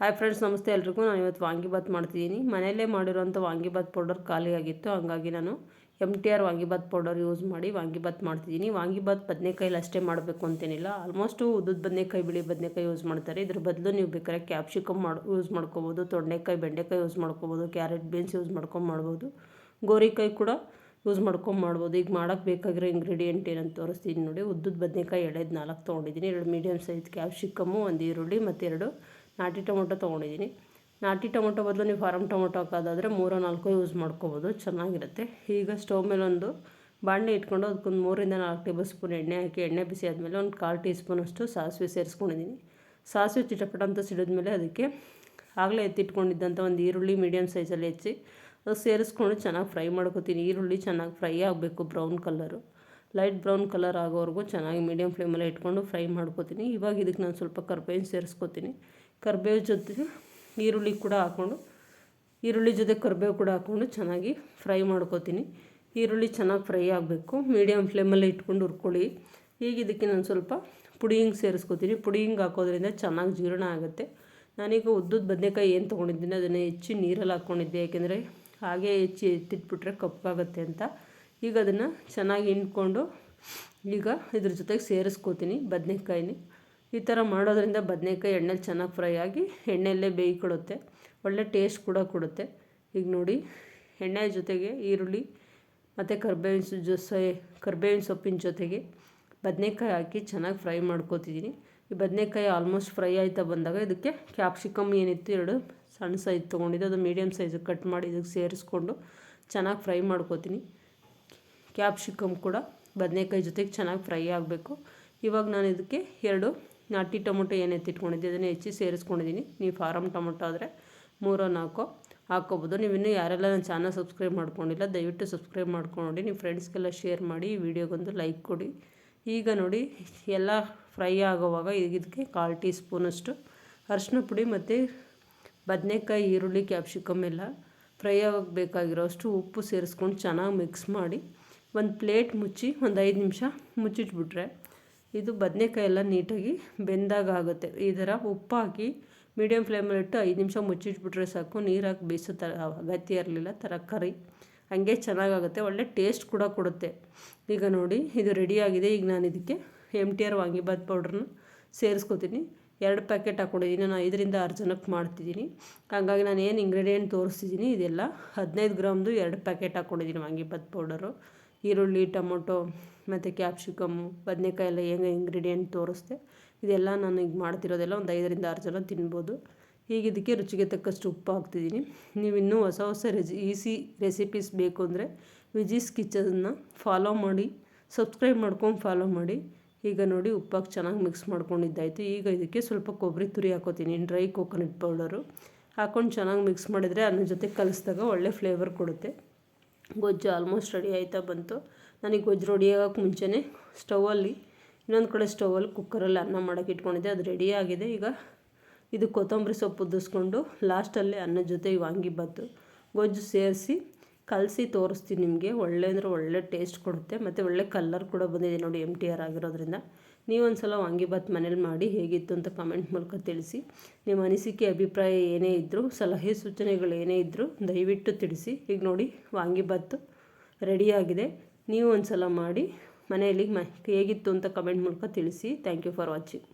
Hi friends ನಮಸ್ತೆ ಎಲ್ರಿಗೂ. ನಾನು ಇವತ್ತು ವಾಂಗಿಭಾತ್ ಮಾಡ್ತಿದ್ದೀನಿ ಮನೆಯಲ್ಲೇ ಮಾಡಿರೋಂಥ ವಾಂಗಿಭಾತ್ ಪೌಡರ್ ಖಾಲಿಯಾಗಿತ್ತು ಹಂಗಾಗಿ ನಾನು M T R vangibath powder use ಮಾಡಿ ವಾಂಗಿಭಾತ್ ಮಾಡ್ತಿದ್ದೀನಿ ವಾಂಗಿಭಾತ್ ಬದನೆಕಾಯಲ್ಲಿ ಅಷ್ಟೇ ಮಾಡಬೇಕು ಅಂತೇನಿಲ್ಲ. ಆಲ್ಮೋಸ್ಟು ಉದ್ದದ ಬದನೆಕಾಯಿ, ಬಿಳಿ ಬದನೆಕಾಯಿ ಯೂಸ್ ಮಾಡ್ತಾರೆ. ಇದ್ರ ಬದಲು ನೀವು ಬೇಕಾದ್ರೆ ಕ್ಯಾಪ್ಸಿಕಮ್ ಮಾಡಿ ಯೂಸ್ ಮಾಡ್ಕೋಬೋದು. ತೊಂಡೆಕಾಯಿ, ಬೆಂಡೆಕಾಯಿ ಯೂಸ್ ಮಾಡ್ಕೋಬೋದು. ಕ್ಯಾರೆಟ್ ಬೀನ್ಸ್ ಯೂಸ್ ಮಾಡ್ಕೊಂಡು ಮಾಡ್ಬೋದು. ಗೋರಿಕಾಯಿ ಕೂಡ ಯೂಸ್ ಮಾಡ್ಕೊಂಡು ಮಾಡ್ಬೋದು. ಈಗ ಮಾಡೋಕ್ಕೆ ಬೇಕಾಗಿರೋ ಇಂಗ್ರೀಡಿಯೆಂಟ್ ಏನಂತ ತೋರಿಸ್ತೀನಿ ನೋಡಿ. ಉದ್ದದ ಬದನೆಕಾಯಿ ಎಳೆದು ನಾಲ್ಕು ತೊಗೊಂಡಿದ್ದೀನಿ ಎರಡು ಮೀಡಿಯಮ್ ಸೈಜ್ ಕ್ಯಾಪ್ಸಿಕಮ್ಮು ಒಂದು ಈರುಳ್ಳಿ ಮತ್ತು ಎರಡು ನಾಟಿ ಟೊಮೊಟೊ ತೊಗೊಂಡಿದ್ದೀನಿ. ನಾಟಿ ಟೊಮೊಟೊ ಬದಲು ನೀವು ಫಾರಮ್ ಟೊಮೊಟೊ ಹಾಕೋದಾದರೆ ಮೂರೋ ನಾಲ್ಕು ಯೂಸ್ ಮಾಡ್ಕೋಬೋದು, ಚೆನ್ನಾಗಿರುತ್ತೆ. ಈಗ ಸ್ಟವ್ ಮೇಲೆ ಒಂದು ಬಾಣಲೆ ಇಟ್ಕೊಂಡು ಅದಕ್ಕೊಂದು ಮೂರಿಂದ ನಾಲ್ಕು ಟೇಬಲ್ ಸ್ಪೂನ್ ಎಣ್ಣೆ ಹಾಕಿ, ಎಣ್ಣೆ ಬಿಸಿ ಆದಮೇಲೆ ಒಂದು ಕಾಲು ಟೀ ಸ್ಪೂನಷ್ಟು ಸಾಸಿವೆ ಸೇರಿಸ್ಕೊಂಡಿದ್ದೀನಿ. ಸಾಸಿವೆ ಚಿಟಪಟ ಅಂತ ಸಿಡಿದ್ಮೇಲೆ ಅದಕ್ಕೆ ಆಗಲೇ ಎತ್ತಿಟ್ಕೊಂಡಿದ್ದಂಥ ಒಂದು ಈರುಳ್ಳಿ ಮೀಡಿಯಮ್ ಸೈಜಲ್ಲಿ ಹೆಚ್ಚಿ ಅದು ಸೇರಿಸ್ಕೊಂಡು ಚೆನ್ನಾಗಿ ಫ್ರೈ ಮಾಡ್ಕೊತೀನಿ. ಈರುಳ್ಳಿ ಚೆನ್ನಾಗಿ ಫ್ರೈ ಆಗಬೇಕು, brown colour light brown colour ಆಗೋವರೆಗೂ ಚೆನ್ನಾಗಿ ಮೀಡಿಯಮ್ ಫ್ಲೇಮಲ್ಲಿ ಇಟ್ಕೊಂಡು ಫ್ರೈ ಮಾಡ್ಕೊತೀನಿ. ಇವಾಗ ಇದಕ್ಕೆ ನಾನು ಸ್ವಲ್ಪ ಕರ್ಬೇವಿನ ಸೇರಿಸ್ಕೊತೀನಿ. ಕರ್ಬೇವು ಜೊತೆ ಈರುಳ್ಳಿ ಕೂಡ ಹಾಕ್ಕೊಂಡು, ಈರುಳ್ಳಿ ಜೊತೆ ಕರಿಬೇವು ಕೂಡ ಹಾಕ್ಕೊಂಡು ಚೆನ್ನಾಗಿ ಫ್ರೈ ಮಾಡ್ಕೋತೀನಿ. ಈರುಳ್ಳಿ ಚೆನ್ನಾಗಿ ಫ್ರೈ ಆಗಬೇಕು. ಮೀಡಿಯಮ್ ಫ್ಲೇಮಲ್ಲಿ ಇಟ್ಕೊಂಡು ಹುರ್ಕೊಳ್ಳಿ. ಈಗ ಇದಕ್ಕೆ ನಾನು ಸ್ವಲ್ಪ ಪುಡಿ ಹಿಂಗೆ ಸೇರಿಸ್ಕೊತೀನಿ. ಪುಡಿ ಹಿಂಗೆ ಹಾಕೋದ್ರಿಂದ ಚೆನ್ನಾಗಿ ಜೀರ್ಣ ಆಗುತ್ತೆ. ನಾನೀಗ ಉದ್ದದ ಬದನೆಕಾಯಿ ಏನು ತೊಗೊಂಡಿದ್ದೀನಿ, ಅದನ್ನು ಹೆಚ್ಚಿ ನೀರಲ್ಲಿ ಹಾಕ್ಕೊಂಡಿದ್ದೆ ಯಾಕೆಂದರೆ ಹಾಗೆ ಹೆಚ್ಚಿ ಎತ್ತಿಟ್ಬಿಟ್ರೆ ಕಪ್ಪಾಗುತ್ತೆ ಅಂತ. ಈಗ ಅದನ್ನು ಚೆನ್ನಾಗಿ ಹಿಂಡ್ಕೊಂಡು ಈಗ ಇದ್ರ ಜೊತೆಗೆ ಸೇರಿಸ್ಕೋತೀನಿ ಬದನೆಕಾಯಿನಿ. ಈ ಥರ ಮಾಡೋದ್ರಿಂದ ಬದನೆಕಾಯಿ ಎಣ್ಣೆಲಿ ಚೆನ್ನಾಗಿ ಫ್ರೈ ಆಗಿ ಎಣ್ಣೆಯಲ್ಲೇ ಬೇಯ್ಕೊಳ್ಳುತ್ತೆ ಒಳ್ಳೆ ಟೇಸ್ಟ್ ಕೂಡ ಕೊಡುತ್ತೆ. ಈಗ ನೋಡಿ, ಎಣ್ಣೆ ಜೊತೆಗೆ ಈರುಳ್ಳಿ ಮತ್ತು ಕರ್ಬೇವಿನ ಜೊಸೆ, ಕರ್ಬೇವಿನ ಸೊಪ್ಪಿನ ಜೊತೆಗೆ ಬದನೆಕಾಯಿ ಹಾಕಿ ಚೆನ್ನಾಗಿ ಫ್ರೈ ಮಾಡ್ಕೋತಿದ್ದೀನಿ ಈ ಬದನೆಕಾಯಿ ಆಲ್ಮೋಸ್ಟ್ ಫ್ರೈ ಆಯ್ತಾ ಬಂದಾಗ ಇದಕ್ಕೆ ಕ್ಯಾಪ್ಸಿಕಮ್ ಏನಿತ್ತು ಎರಡು ಸಣ್ಣ ಸೈಜ್ ತೊಗೊಂಡಿದ್ದು, ಅದು ಮೀಡಿಯಮ್ ಸೈಜಿಗೆ ಕಟ್ ಮಾಡಿ ಇದಕ್ಕೆ ಸೇರಿಸ್ಕೊಂಡು ಚೆನ್ನಾಗಿ ಫ್ರೈ ಮಾಡ್ಕೋತೀನಿ. ಕ್ಯಾಪ್ಸಿಕಮ್ ಕೂಡ ಬದನೆಕಾಯಿ ಜೊತೆಗೆ ಚೆನ್ನಾಗಿ ಫ್ರೈ ಆಗಬೇಕು. ಇವಾಗ ನಾನು ಇದಕ್ಕೆ ಎರಡು ನಾಟಿ ಟೊಮೊಟೊ ಏನು ಎತ್ತಿಟ್ಕೊಂಡಿದ್ದೆ ಅದನ್ನು ಹೆಚ್ಚಿ ಸೇರಿಸ್ಕೊಂಡಿದ್ದೀನಿ ನೀವು ಫಾರಮ್ ಟೊಮೊಟೊ ಆದರೆ ಮೂರೋ ನಾಲ್ಕೋ ಹಾಕ್ಕೋಬೋದು ನೀವು ಇನ್ನೂ ಯಾರೆಲ್ಲ ನನ್ನ ಚಾನಲ್ ಸಬ್ಸ್ಕ್ರೈಬ್ ಮಾಡ್ಕೊಂಡಿಲ್ಲ, ದಯವಿಟ್ಟು ಸಬ್ಸ್ಕ್ರೈಬ್ ಮಾಡ್ಕೊಂಡು ನಿಮ್ಮ ಫ್ರೆಂಡ್ಸ್ಗೆಲ್ಲ ಶೇರ್ ಮಾಡಿ ಈ ವಿಡಿಯೋಗೊಂದು ಲೈಕ್ ಕೊಡಿ. ಈಗ ನೋಡಿ, ಎಲ್ಲ ಫ್ರೈ ಆಗೋವಾಗ ಇದಕ್ಕೆ ಕಾಲು ಟೀ ಸ್ಪೂನಷ್ಟು ಅರಿಶಿನ ಪುಡಿ ಮತ್ತು ಬದನೆಕಾಯಿ, ಈರುಳ್ಳಿ, ಕ್ಯಾಪ್ಸಿಕಮ್ ಎಲ್ಲ ಫ್ರೈ ಆಗಬೇಕಾಗಿರೋಷ್ಟು ಉಪ್ಪು ಸೇರಿಸ್ಕೊಂಡು ಚೆನ್ನಾಗಿ ಮಿಕ್ಸ್ ಮಾಡಿ ಒಂದು ಪ್ಲೇಟ್ ಮುಚ್ಚಿ ಒಂದು ಐದು ನಿಮಿಷ ಮುಚ್ಚಿಟ್ಬಿಟ್ರೆ ಇದು ಬದನೆಕಾಯಿ ಎಲ್ಲ ನೀಟಾಗಿ ಬೆಂದಾಗ ಆಗುತ್ತೆ ಈ ಥರ ಉಪ್ಪು ಹಾಕಿ ಮೀಡಿಯಮ್ ಫ್ಲೇಮಲ್ಲಿಟ್ಟು ಐದು ನಿಮಿಷ ಮುಚ್ಚಿಟ್ಬಿಟ್ರೆ ಸಾಕು. ನೀರು ಹಾಕಿ ಬೇಯಿಸೋ ಥರ ಅಗತ್ಯ ಇರಲಿಲ್ಲ ತರಕಾರಿ ಹಂಗೆ ಚೆನ್ನಾಗಾಗುತ್ತೆ. ಒಳ್ಳೆ ಟೇಸ್ಟ್ ಕೂಡ ಕೊಡುತ್ತೆ. ಈಗ ನೋಡಿ, ಇದು ರೆಡಿಯಾಗಿದೆ ಈಗ ನಾನು ಇದಕ್ಕೆ ಎಂ ಟಿ ಆರ್ ವಾಂಗಿಬಾತ್ ಪೌಡ್ರನ್ನ ಸೇರಿಸ್ಕೊತೀನಿ. ಎರಡು ಪ್ಯಾಕೆಟ್ ಹಾಕ್ಕೊಂಡಿದ್ದೀನಿ. ನಾನು ಐದರಿಂದ ಆರು ಜನಕ್ಕೆ ಮಾಡ್ತಿದ್ದೀನಿ. ಹಾಗಾಗಿ ನಾನು ಏನು ಇಂಗ್ರೀಡಿಯೆಂಟ್ ತೋರಿಸ್ತಿದ್ದೀನಿ, ಇದೆಲ್ಲ. ಹದಿನೈದು ಗ್ರಾಮ್ದು ಎರಡು ಪ್ಯಾಕೆಟ್ ಹಾಕ್ಕೊಂಡಿದ್ದೀನಿ ವಾಂಗಿಭಾತ್ ಪೌಡರು ಈರುಳ್ಳಿ, ಟೊಮೊಟೊ, ಮತ್ತು ಕ್ಯಾಪ್ಸಿಕಮ್ಮು ಬದನೆಕಾಯಿ ಎಲ್ಲ ಹೆಂಗೆ ಇಂಗ್ರೀಡಿಯೆಂಟ್ ತೋರಿಸ್ದೆ. ಇದೆಲ್ಲ ನಾನು ಈಗ ಮಾಡ್ತಿರೋದೆಲ್ಲ ಒಂದು ಐದರಿಂದ ಆರು ಜನ ತಿನ್ಬೋದು. ಈಗ ಇದಕ್ಕೆ ರುಚಿಗೆ ತಕ್ಕಷ್ಟು ಉಪ್ಪು ಹಾಕ್ತಿದ್ದೀನಿ. ನೀವು ಇನ್ನೂ ಹೊಸ ಹೊಸ ರೆಸಿ ಈಸಿ ರೆಸಿಪೀಸ್ ಬೇಕು ಅಂದರೆ ವಿಜೀಸ್ ಕಿಚನ್ನ ಫಾಲೋ ಮಾಡಿ ಸಬ್ಸ್ಕ್ರೈಬ್ ಮಾಡ್ಕೊಂಡು ಫಾಲೋ ಮಾಡಿ. ಈಗ ನೋಡಿ ಉಪ್ಪಾಗಿ ಚೆನ್ನಾಗಿ ಮಿಕ್ಸ್ ಮಾಡ್ಕೊಂಡಿದ್ದಾಯಿತು. ಈಗ ಇದಕ್ಕೆ ಸ್ವಲ್ಪ ಕೊಬ್ಬರಿ ತುರಿ ಹಾಕೋತೀನಿ. ಡ್ರೈ ಕೋಕೋನಟ್ ಪೌಡರು ಹಾಕೊಂಡು ಚೆನ್ನಾಗಿ ಮಿಕ್ಸ್ ಮಾಡಿದರೆ ಅನ್ನ ಜೊತೆ ಕಲಿಸಿದಾಗ ಒಳ್ಳೆ ಫ್ಲೇವರ್ ಕೊಡುತ್ತೆ. ಗೊಜ್ಜು ಆಲ್ಮೋಸ್ಟ್ ರೆಡಿ ಆಯ್ತಾ ಬಂತು. ನನಗೆ ಗೊಜ್ಜು ರೆಡಿ ಆಗೋಕ್ಕೆ ಮುಂಚೆನೇ ಸ್ಟವಲ್ಲಿ ಇನ್ನೊಂದು ಕಡೆ ಸ್ಟವಲ್ಲಿ ಕುಕ್ಕರಲ್ಲಿ ಅನ್ನ ಮಾಡೋಕ್ಕೆ ಇಟ್ಕೊಂಡಿದ್ದೆ. ಅದು ರೆಡಿ ಆಗಿದೆ. ಈಗ ಇದು ಕೊತ್ತಂಬರಿ ಸೊಪ್ಪು ಉದ್ದಿಸ್ಕೊಂಡು ಲಾಸ್ಟಲ್ಲಿ ಅನ್ನದ ಜೊತೆ ವಾಂಗಿಬಾತು ಗೊಜ್ಜು ಸೇರಿಸಿ ಕಲಸಿ ತೋರಿಸ್ತೀನಿ ನಿಮಗೆ. ಒಳ್ಳೆ ಅಂದರೆ ಒಳ್ಳೆ ಟೇಸ್ಟ್ ಕೊಡುತ್ತೆ. ಮತ್ತು ಒಳ್ಳೆ ಕಲ್ಲರ್ ಕೂಡ ಬಂದಿದೆ ನೋಡಿ ಎಂ ಟಿ ಆರ್ ಆಗಿರೋದ್ರಿಂದ. ನೀವೊಂದು ಸಲ ವಾಂಗಿಬಾತ್ ಮನೇಲಿ ಮಾಡಿ ಹೇಗಿತ್ತು ಅಂತ ಕಮೆಂಟ್ ಮೂಲಕ ತಿಳಿಸಿ. ನಿಮ್ಮ ಅನಿಸಿಕೆ, ಅಭಿಪ್ರಾಯ ಏನೇ ಇದ್ದರೂ ಸಲಹೆ, ಸೂಚನೆಗಳು ಏನೇ ಇದ್ದರೂ ದಯವಿಟ್ಟು ತಿಳಿಸಿ. ಈಗ ನೋಡಿ ವಾಂಗಿಬಾತು ರೆಡಿಯಾಗಿದೆ ನೀವು ಒಂದು ಸಲ ಮಾಡಿ ಮನೆಯಲ್ಲಿ ಮ ಹೇಗಿತ್ತು ಅಂತ ಕಮೆಂಟ್ ಮೂಲಕ ತಿಳಿಸಿ. Thank you for watching